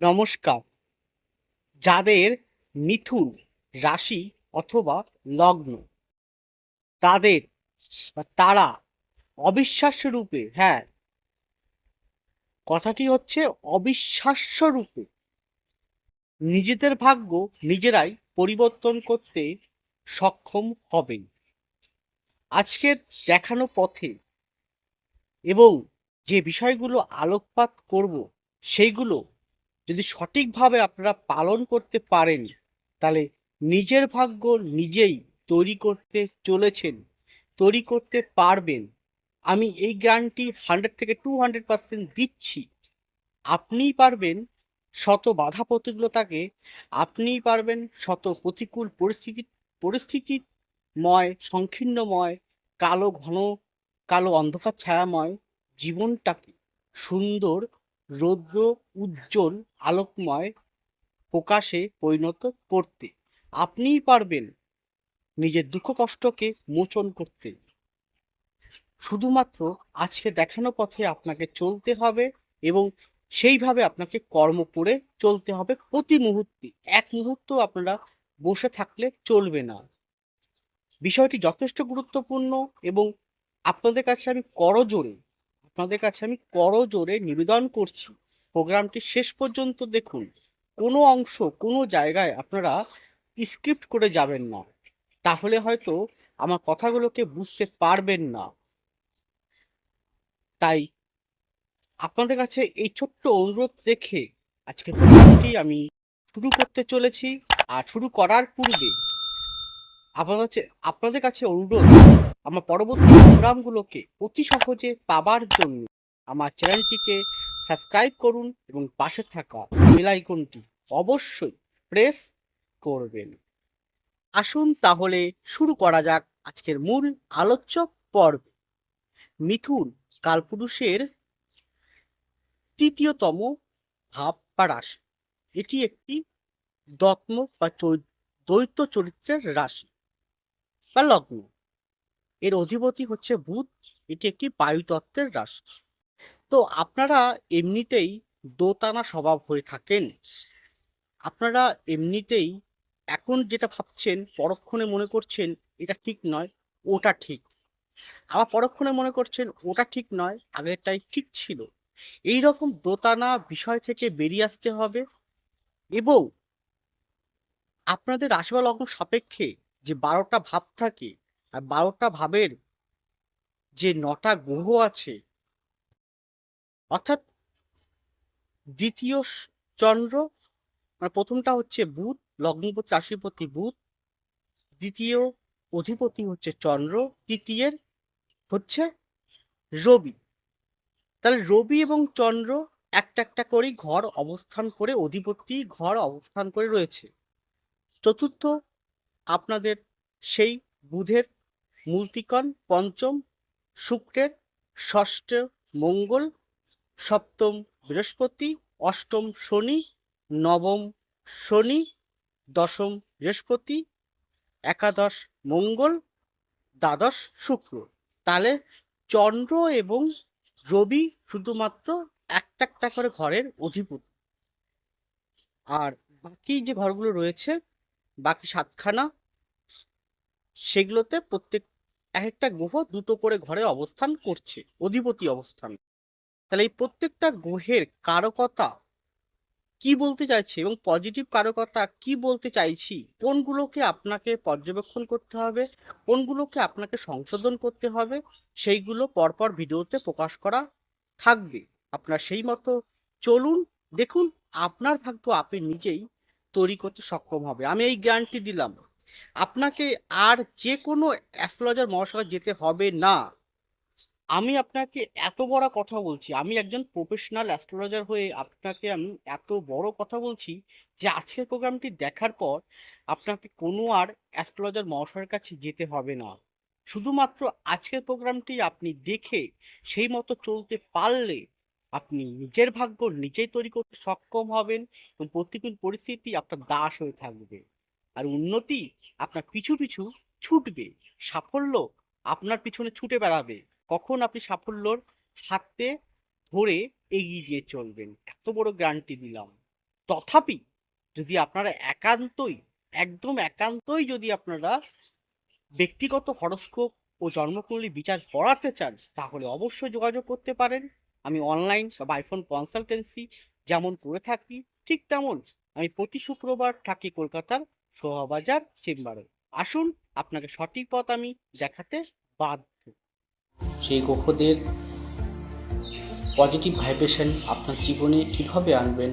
নমস্কার। যাদের মিথুন রাশি অথবা লগ্ন, তাদের তারা অবিশ্বাস্য রূপে হ্যাঁ কথাটি হচ্ছে অবিশ্বাস্য রূপে। নিজেদের ভাগ্য নিজেরাই পরিবর্তন করতে সক্ষম হবেন। আজকের দেখানো পথে এবং যে বিষয়গুলো আলোকপাত করব, সেইগুলো যদি সঠিকভাবে আপনারা পালন করতে পারেন, তাহলে নিজের ভাগ্য নিজেই তৈরি করতে চলেছেন, তৈরি করতে পারবেন। আমি এই গ্রান্টি হান্ড্রেড থেকে টু হান্ড্রেড পার্সেন্ট দিচ্ছি। আপনিই পারবেন শত বাধা প্রতিকূলতাকে, আপনিই পারবেন শত প্রতিকূল পরিস্থিতি, পরিস্থিতিময়, সংকীর্ণময়, কালো ঘন, কালো অন্ধকার, ছায়াময় জীবনটাকে সুন্দর রৌদ্র উজ্জ্বল, আলোকময় প্রকাশে পরিণত করতে। আপনিই পারবেন নিজের দুঃখ কষ্টকে মোচন করতে। শুধুমাত্র আজকে দেখানো পথে আপনাকে চলতে হবে এবং সেইভাবে আপনাকে কর্ম করে চলতে হবে প্রতি মুহূর্তে। এক মুহূর্ত আপনারা বসে থাকলে চলবে না। বিষয়টি যথেষ্ট গুরুত্বপূর্ণ এবং আপনাদের কাছে আমি করজোরে আপনাদের কাছে আমি করজোরে নিবেদন করছি। প্রোগ্রামটি শেষ পর্যন্ত দেখুন। কোনো অংশ, কোনো জায়গায় আপনারা স্ক্রিপ্ট করে যাবেন না। তাহলে হয়তো আমার কথাগুলোকে বুঝতে পারবেন না। তাই আপনাদের কাছে এই ছোট্ট অনুরোধ রেখে আজকে প্রোগ্রামটি আমি শুরু করতে চলেছি। আর শুরু করার পূর্বে আপনাদের কাছে আপনাদের কাছে অনুরোধ আমার পরবর্তী প্রোগ্রামগুলোকে অতি সহজে পাবার জন্য আমার চ্যানেলটিকে সাবস্ক্রাইব করুন এবং পাশে থাকা বেল আইকনটি অবশ্যই প্রেস করবেন। আসুন তাহলে শুরু করা যাক আজকের মূল আলোচ্য পর্ব। মিথুন কালপুরুষের তৃতীয়তম ভাব বা রাশি এটি একটি দত্ম বা দ্বৈত চরিত্রের রাশি বা লগ্ন। এর অধিপতি হচ্ছে বুধ। এটি একটি বায়ুতত্ত্বের রাশি। তো আপনারা এমনিতেই দোতানা স্বভাব হয়ে থাকেন। আপনারা এমনিতেই এখন যেটা ভাবছেন, পরক্ষণে মনে করছেন, এটা ঠিক নয়, ওটা ঠিক। আবার পরক্ষণে মনে করছেন, ওটা ঠিক নয়, আগেরটাই ঠিক ছিল। এই রকম দোতানা বিষয় থেকে বেরিয়ে আসতে হবে এবং আপনাদের রাশি বা লগ্ন সাপেক্ষে যে বারোটা ভাব থাকে আর বারোটা ভাবের যে নটা গ্রহ আছে, অর্থাৎ দ্বিতীয় চন্দ্র মানে প্রথমটা হচ্ছে বুধ, লগ্নপতি, রাশিপতি বুধ, দ্বিতীয় অধিপতি হচ্ছে চন্দ্র, তৃতীয়ের হচ্ছে রবি। তাহলে রবি এবং চন্দ্র একটা একটা করেই ঘর অবস্থান করে অধিপতি, ঘর অবস্থান করে রয়েছে। চতুর্থ, আপনাদের সেই বুধের মূর্তিকণ পঞ্চম, শুক্রের, ষষ্ঠ, মঙ্গল, সপ্তম, বৃহস্পতি, অষ্টম, শনি, নবম, শনি, দশম, বৃহস্পতি, একাদশ, মঙ্গল, দ্বাদশ, শুক্র। তাহলে চন্দ্র এবং রবি শুধুমাত্র একটা একটা করে ঘরের অধিপতি। আর বাকি যে ঘরগুলো রয়েছে, বাকি সাতখানা, সেগুলোতে প্রত্যেক এক একটা গ্রহ দুটো করে ঘরে অবস্থান করছে, অধিপতি অবস্থান। তাহলে এই প্রত্যেকটা গ্রহের কারকতা কি বলতে চাইছে এবং পজিটিভ কারকতা কি বলতে চাইছি? কোনগুলোকে আপনাকে পর্যবেক্ষণ করতে হবে? কোনগুলোকে আপনাকে সংশোধন করতে হবে? সেইগুলো পরপর ভিডিওতে প্রকাশ করা থাকবে। আপনার সেই মতো চলুন, দেখুন, আপনার ভাগ্য আপনি নিজেই তৈরি করতে সক্ষম হবে। আমি এই গ্যারান্টি দিলাম। আপনাকে আর যে কোনো অ্যাস্ট্রোলজার মহাশয় যেতে হবে না। আমি আপনাকে এত বড় কথা বলছি, আমি একজন প্রফেশনাল অ্যাস্ট্রোলজার হয়ে আপনাকে আমি এত বড় কথা বলছি যে আজকের প্রোগ্রামটি দেখার পর আপনাকে কোনো আর অ্যাস্ট্রোলজার মহাশয়ের কাছে যেতে হবে না। শুধুমাত্র আজকের প্রোগ্রামটি আপনি দেখে সেই মতো চলতে পারলে আপনি নিজের ভাগ্য নিজেই তৈরি করতে সক্ষম হবেন এবং প্রতিকূল পরিস্থিতি আপনার দাস হয়ে থাকবে। আর উন্নতি আপনার পিছু পিছু ছুটবে। সাফল্য আপনার পিছনে ছুটে বেড়াবে। কখন আপনি সাফল্যর হাতে ধরে এগিয়ে দিয়ে চলবেন? এত বড় গ্যারান্টি দিলাম। তথাপি যদি আপনারা একান্তই, একদম একান্তই যদি আপনারা ব্যক্তিগত হরস্কোপ ও জন্মকুণ্ডলী বিচার পড়াতে চান, তাহলে অবশ্যই যোগাযোগ করতে পারেন। আমি অনলাইন বা বাইফোন কনসালটেন্সি যেমন করে থাকি, ঠিক তেমন আমি প্রতি শুক্রবার থাকি কলকাতার সোহাবাজার চেম্বারে। আসুন আপনাকে সঠিক পথ আমি দেখাতে বাধ্য। সেই গ্রহদের পজিটিভ ভাইব্রেশন আপনার জীবনে কীভাবে আনবেন,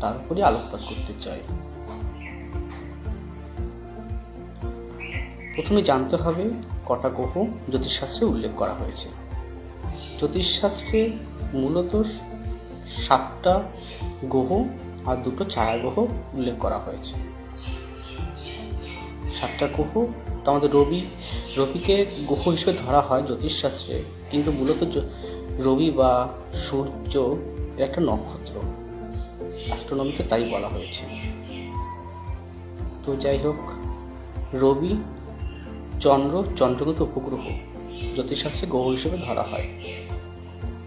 তার উপরে আলোকপাত করতে চাই। প্রথমে জানতে হবে কটা গ্রহ জ্যোতিষশাস্ত্রে উল্লেখ করা হয়েছে। জ্যোতিষশাস্ত্রে মূলত সাতটা গ্রহ আর দুটো ছায়া গ্রহ উল্লেখ করা হয়েছে। সাতটা গ্রহ তো আমাদের রবি, রবিকে গ্রহ হিসেবে ধরা হয় জ্যোতিষশাস্ত্রে। কিন্তু মূলত রবি বা সূর্য একটা নক্ষত্র। অ্যাস্ট্রোনমিতে তাই বলা হয়েছে। তো যাই হোক, রবি, চন্দ্র চন্দ্রগত উপগ্রহ। জ্যোতিষশাস্ত্রে গ্রহ হিসেবে ধরা হয়।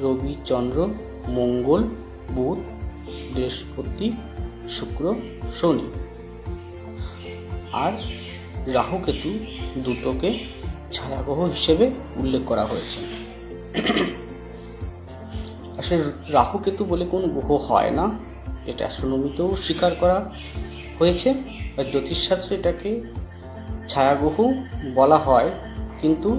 রবি, চন্দ্র, মঙ্গল, বুধ, বৃহস্পতি, শুক্র, শনি। আর রাহু কেতু দুটোকে ছায়াগ্রহ হিসেবে উল্লেখ করা হয়েছে। আসলে রাহু কেতু বলে কোনো গ্রহ হয় না, এটা অ্যাস্ট্রোনমিতেও স্বীকার করা হয়েছে। আর জ্যোতিষশাস্ত্রে এটাকে ছায়াগ্রহ বলা হয়, কিন্তু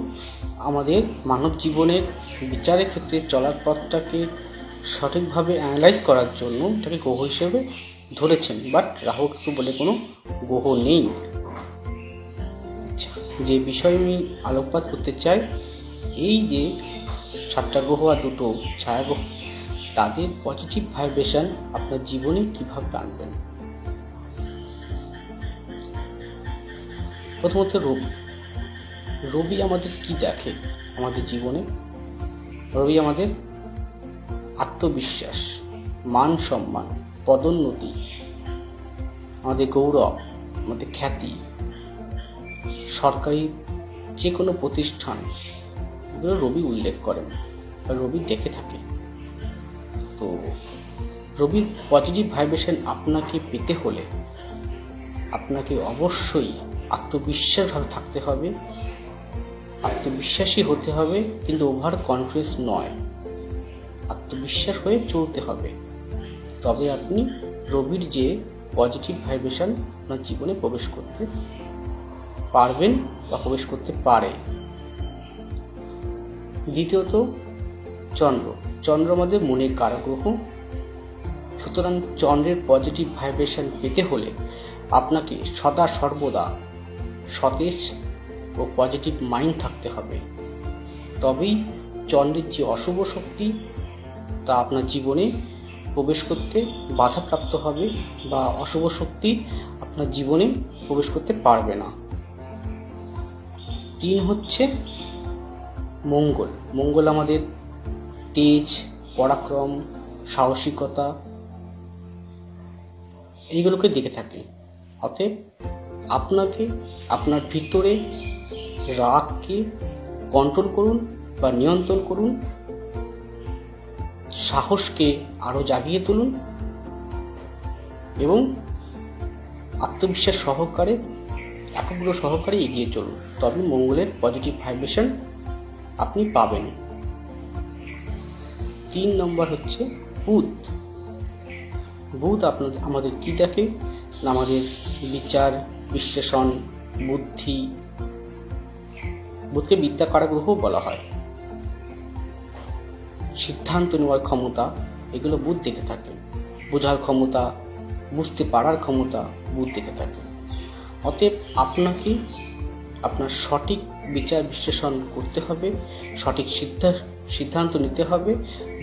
আমাদের মানব জীবনের বিচারের ক্ষেত্রে চলার পথটাকে সঠিকভাবে অ্যানালাইজ করার জন্য এটাকে গ্রহ হিসেবে ধরেছেন। বাট রাহু কেতু বলে কোনো গ্রহ নেই। যে বিষয়ে আমি আলোকপাত করতে চাই, এই যে সাতটা গ্রহ আর দুটো ছায়া গ্রহ, তাদের পজিটিভ ভাইব্রেশন আপনার জীবনে কীভাবে আনবেন? প্রথমত রবি। রবি আমাদের কি দেখে আমাদের জীবনে? রবি আমাদের আত্মবিশ্বাস, মান সম্মান, পদোন্নতি, আমাদের গৌরব, আমাদের খ্যাতি সরকারি যে কোনো প্রতিষ্ঠান, এগুলো রবি উল্লেখ করেন রবি দেখে থাকে। তো রবির পজিটিভ ভাইব্রেশন আপনাকে পেতে হলে আপনাকে অবশ্যই আত্মবিশ্বাসভাবে থাকতে হবে। আত্মবিশ্বাসী হতে হবে, কিন্তু ওভার কনফিডেন্স নয়। আত্মবিশ্বাস হয়ে চলতে হবে। তবে আপনি রবির যে পজিটিভ ভাইব্রেশন আপনার জীবনে প্রবেশ করতে পারবেন বা প্রবেশ করতে পারে। দ্বিতীয়ত, চন্দ্র। চন্দ্র আমাদের মনের কারাগ্রহ। সুতরাং চন্দ্রের পজিটিভ ভাইব্রেশন পেতে হলে আপনাকে সদা সর্বদা সতেজ ও পজিটিভ মাইন্ড থাকতে হবে। তবেই চন্দ্রের যে অশুভ শক্তি, তা আপনার জীবনে প্রবেশ করতে বাধাপ্রাপ্ত হবে বা অশুভ শক্তি আপনার জীবনে প্রবেশ করতে পারবে না। তিন হচ্ছে মঙ্গল। মঙ্গল আমাদের তেজ, পরাক্রম, সাহসিকতা, এইগুলোকে দেখে থাকে। অতএব আপনাকে আপনার ভিতরে রাগকে কন্ট্রোল করুন বা নিয়ন্ত্রণ করুন, সাহসকে আরও জাগিয়ে তুলুন এবং আত্মবিশ্বাস সহকারে, একগ্র সহকারে এগিয়ে চলুন। তবে মঙ্গলের পজিটিভ ভাইব্রেশন আপনি পাবেন তিন নম্বর হচ্ছে বুধ। বুধ আপনাদের, আমাদের কি দেখে? আমাদের বিচার, বিশ্লেষণ, বুদ্ধি, বুধকে বিদ্যা কারাগ্রহ বলা হয়। সিদ্ধান্ত নেওয়ার ক্ষমতা, এগুলো বুধ দেখে থাকে। বোঝার ক্ষমতা, বুঝতে পারার ক্ষমতা বুধ দেখে থাকে। অতএব আপনাকে আপনার সঠিক বিচার বিশ্লেষণ করতে হবে, সঠিক সিদ্ধা সিদ্ধান্ত নিতে হবে,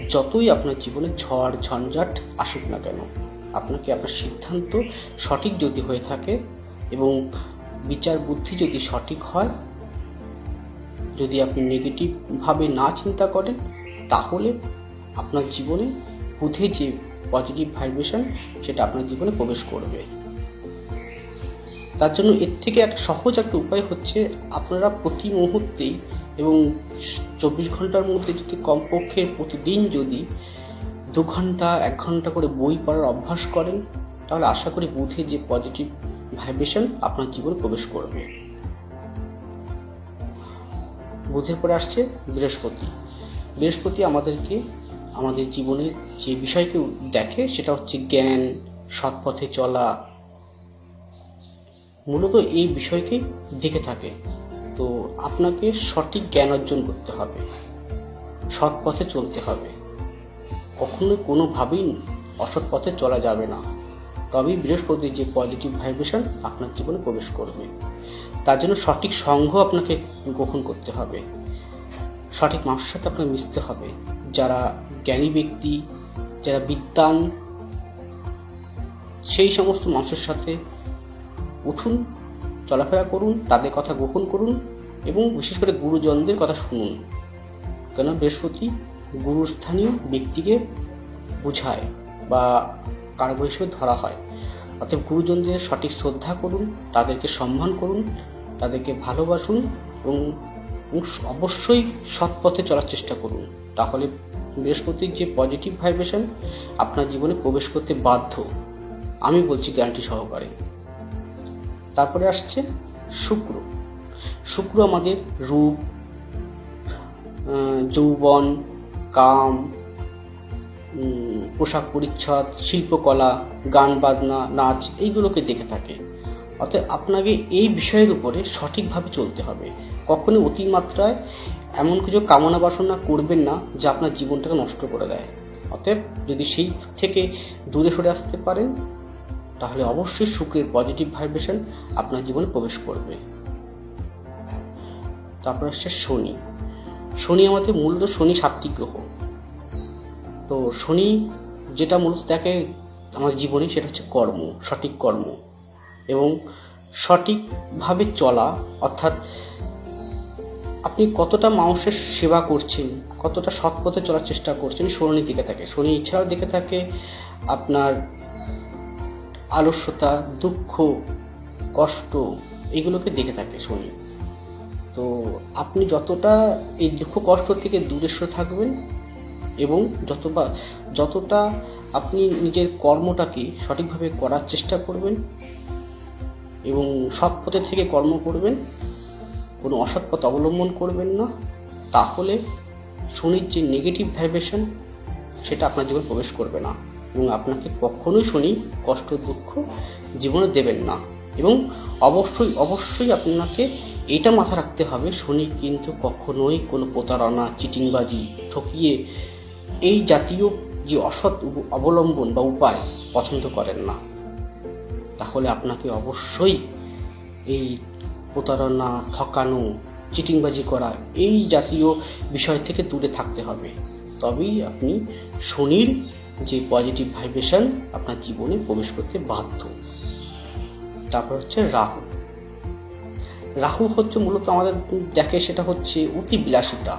যতই আপনার জীবনে ঝড়, ঝঞ্ঝাট আসুক না কেন, আপনাকে আপনার সিদ্ধান্ত সঠিক যদি হয়ে থাকে এবং বিচার বুদ্ধি যদি সঠিক হয়, যদি আপনি নেগেটিভভাবে না চিন্তা করেন, তাহলে আপনার জীবনে বুধে যে পজিটিভ ভাইব্রেশন সেটা আপনার জীবনে প্রবেশ করবে। তার জন্য এর থেকে একটা সহজ একটা উপায় হচ্ছে আপনারা প্রতি মুহূর্তেই এবং চব্বিশ ঘণ্টার মধ্যে যদি কমপক্ষে প্রতিদিন যদি দু ঘণ্টা, এক ঘণ্টা করে বই পড়ার অভ্যাস করেন, তাহলে আশা করি বুধে যে পজিটিভ ভাইব্রেশন আপনার জীবনে প্রবেশ করবে। বুধের পরে আসছে বৃহস্পতি। বৃহস্পতি আমাদেরকে, আমাদের জীবনের যে বিষয়কে দেখে সেটা হচ্ছে জ্ঞান সৎ পথে চলা মূলত এই বিষয়কেই দেখে থাকে। তো আপনাকে সঠিক জ্ঞান অর্জন করতে হবে। সৎ পথে চলতে হবে। কখনো কোনোভাবেই অসৎ পথে চলা যাবে না। তবেই বৃহস্পতির যে পজিটিভ ভাইব্রেশন আপনার জীবনে প্রবেশ করবে। তার জন্য সঠিক সঙ্গ আপনাকে গ্রহণ করতে হবে। সঠিক মানুষের সাথে আপনাকে মিশতে হবে। যারা জ্ঞানী ব্যক্তি, যারা বিদ্বান, সেই সমস্ত মানুষের সাথে উঠুন, চলাফেরা করুন, তাদের কথা গ্রহণ করুন এবং বিশেষ করে গুরুজনদের কথা শুনুন। কেন বৃহস্পতি গুরুস্থানীয় ব্যক্তিকে বোঝায় বা কারগ হিসেবে ধরা হয়? অর্থাৎ গুরুজনদের সঠিক শ্রদ্ধা করুন, তাদেরকে সম্মান করুন, তাদেরকে ভালোবাসুন এবং এবং অবশ্যই সৎ পথে চলার চেষ্টা করুন। তাহলে বৃহস্পতির যে পজিটিভ ভাইব্রেশন আপনার জীবনে প্রবেশ করতে বাধ্য। আমি বলছি গ্যারান্টি সহকারে। তারপরে আসছে শুক্র। শুক্র আমাদের রূপ যৌবন, কাম পোশাক পরিচ্ছদ, শিল্পকলা, গান বাজনা, নাচ, এইগুলোকে দেখে থাকে। অতএব আপনাকে এই বিষয়ের উপরে সঠিকভাবে চলতে হবে। কখনো অতিমাত্রায় এমন কিছু কামনা বাসনা করবেন না যা আপনার জীবনটাকে নষ্ট করে দেয়। অতএব যদি সেই থেকে দূরে সরে আসতে পারেন তাহলে অবশ্যই শুক্রের পজিটিভ ভাইব্রেশন আপনার জীবনে প্রবেশ করবে। তারপর হচ্ছে শনি। শনি আমাদের মূলত শনি সাত্বিক গ্রহ। তো শনি যেটা মূলত দেখে আমার জীবনে সেটা হচ্ছে কর্ম, সঠিক কর্ম। এবং সঠিকভাবে চলা, অর্থাৎ আপনি কতটা মানুষের সেবা করছেন, কতটা সৎ পথে চলার চেষ্টা করছেন, শনি দিকে থাকে। শনি ইচ্ছাও দিকে থাকে আপনার আলস্যতা, দুঃখ, কষ্ট, এগুলোকে দেখে থাকে শনি তো আপনি যতটা এই দুঃখ, কষ্ট থেকে দূরে সরে থাকবেন এবং যতবা, যতটা আপনি নিজের কর্মটাকে সঠিকভাবে করার চেষ্টা করবেন এবং সৎ পথে থেকে কর্ম করবেন, কোনো অসৎ পথ অবলম্বন করবেন না, তাহলে শনির যে নেগেটিভ ভাইব্রেশন সেটা আপনার জীবনে প্রবেশ করবে না। এবং আপনাকে কখনোই শনি কষ্ট দুঃখ জীবনে দেবেন না। এবং অবশ্যই অবশ্যই আপনাকে এটা মাথা রাখতে হবে, শনি কিন্তু কখনোই কোনো প্রতারণা, চিটিংবাজি, ঠকিয়ে এই জাতীয় যে অসৎ অবলম্বন বা উপায় পছন্দ করেন না। তাহলে আপনাকে অবশ্যই এই প্রতারণা, ঠকানো, চিটিংবাজি করা এই জাতীয় বিষয় থেকে দূরে থাকতে হবে। তবেই আপনি শনির যে পজিটিভ ভাইব্রেশন আপনার জীবনে প্রবেশ করতে বাধ্য। তারপর হচ্ছে রাহু। রাহু হচ্ছে মূলত আমাদের দেখে সেটা হচ্ছে অতি বিলাসিতা,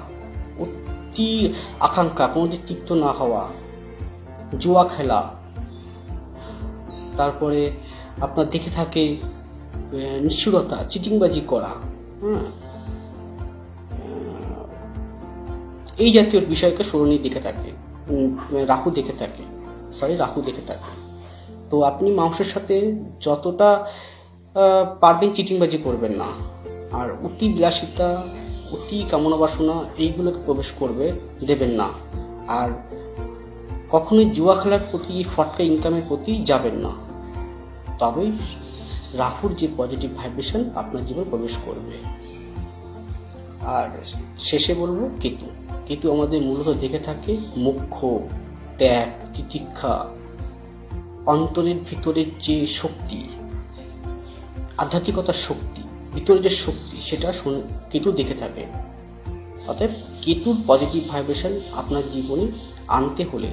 অতি আকাঙ্ক্ষা, কোনো যে তৃপ্ত না হওয়া, জুয়া খেলা। তারপরে আপনার দেখে থাকে নিষ্ঠুরতা, চিটিংবাজি করা হ্যাঁ এই জাতীয় বিষয়কে সরণী দেখে থাকে। রাহু দেখে থাকে। সরি রাহু দেখে থাকে। তো আপনি মানুষের সাথে যতটা পারবেন চিটিংবাজি করবেন না। আর অতি বিলাসিতা, অতি কামনা বাসনা এইগুলোকে প্রবেশ করবে, দেবেন না। আর কখনোই জুয়া খেলার প্রতি, ফটকা ইনকামের প্রতি যাবেন না। তবেই রাহুর যে পজিটিভ ভাইব্রেশন আপনার জীবনে প্রবেশ করবে। আর শেষে বলব কেতু। কেতু আমাদের মূলত দেখে থাকে মুখ্য, ত্যাগ, তিতিক্ষা, অন্তরের ভিতরের যে শক্তি, আধ্যাত্মিকতার শক্তি, ভিতরে যে শক্তি, সেটা কেতু দেখে থাকে। অতএব কেতুর পজিটিভ ভাইব্রেশন আপনার জীবনে আনতে হলে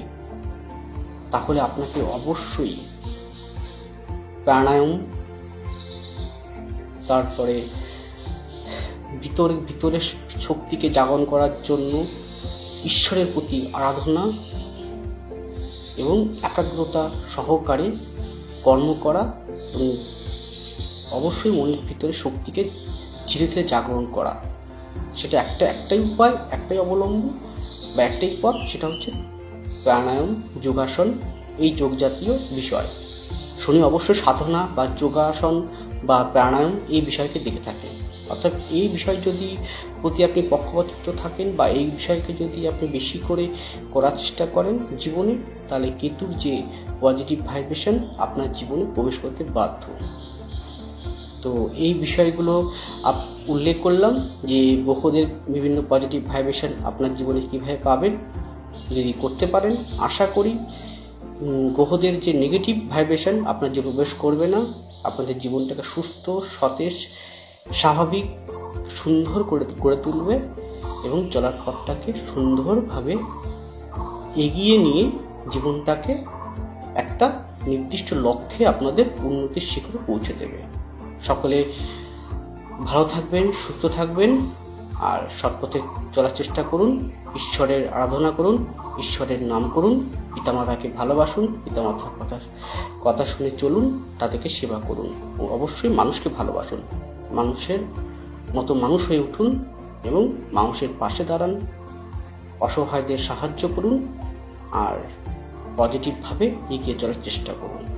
তাহলে আপনাকে অবশ্যই প্রাণায়াম, তারপরে ভিতরে ভিতরে শক্তিকে জাগরণ করার জন্য ঈশ্বরের প্রতি আরাধনা এবং একাগ্রতা সহকারে কর্ম করা এবং অবশ্যই মনের ভিতরে শক্তিকে ধীরে ধীরে জাগরণ করা। সেটা একটা একটাই উপায়, একটাই অবলম্বন বা একটাই পথ, সেটা হচ্ছে প্রাণায়াম, যোগাসন, এই যোগ জাতীয় বিষয়। শনি অবশ্যই সাধনা বা যোগাসন বা প্রাণায়াম এই বিষয়কে দেখে থাকেন অর্থাৎ এই বিষয় যদি প্রতি আপনি পক্ষপাতিত্ব থাকেন বা এই বিষয়কে যদি আপনি বেশি করে করার চেষ্টা করেন জীবনে, তাহলে কেতুর যে পজিটিভ ভাইব্রেশন আপনার জীবনে প্রবেশ করতে বাধ্য। তো এই বিষয়গুলো আপ, উল্লেখ করলাম যে গ্রহদের বিভিন্ন পজিটিভ ভাইব্রেশন আপনার জীবনে কীভাবে পাবেন, যদি করতে পারেন, আশা করি গ্রহদের যে নেগেটিভ ভাইব্রেশন আপনার জীবনে প্রবেশ করবে না। আপনাদের জীবনটাকে সুস্থ, সতেজ স্বাভাবিক, সুন্দর করে করে তুলবে এবং চলার পথটাকে সুন্দরভাবে এগিয়ে নিয়ে জীবনটাকে একটা নির্দিষ্ট লক্ষ্যে আপনাদের উন্নতির শিখরে পৌঁছে দেবে। সকলে ভালো থাকবেন, সুস্থ থাকবেন আর সৎপথে চলার চেষ্টা করুন, ঈশ্বরের আরাধনা করুন, ঈশ্বরের নাম করুন, পিতামাতাকে ভালোবাসুন, পিতামাতার কথা কথা শুনে চলুন, তাদেরকে সেবা করুন ও অবশ্যই মানুষকে ভালোবাসুন। মানুষের মতো মানুষ হয়ে উঠুন এবং মানুষের পাশে দাঁড়ান। অসহায়দের সাহায্য করুন আর পজিটিভভাবে এগিয়ে চলার চেষ্টা করুন।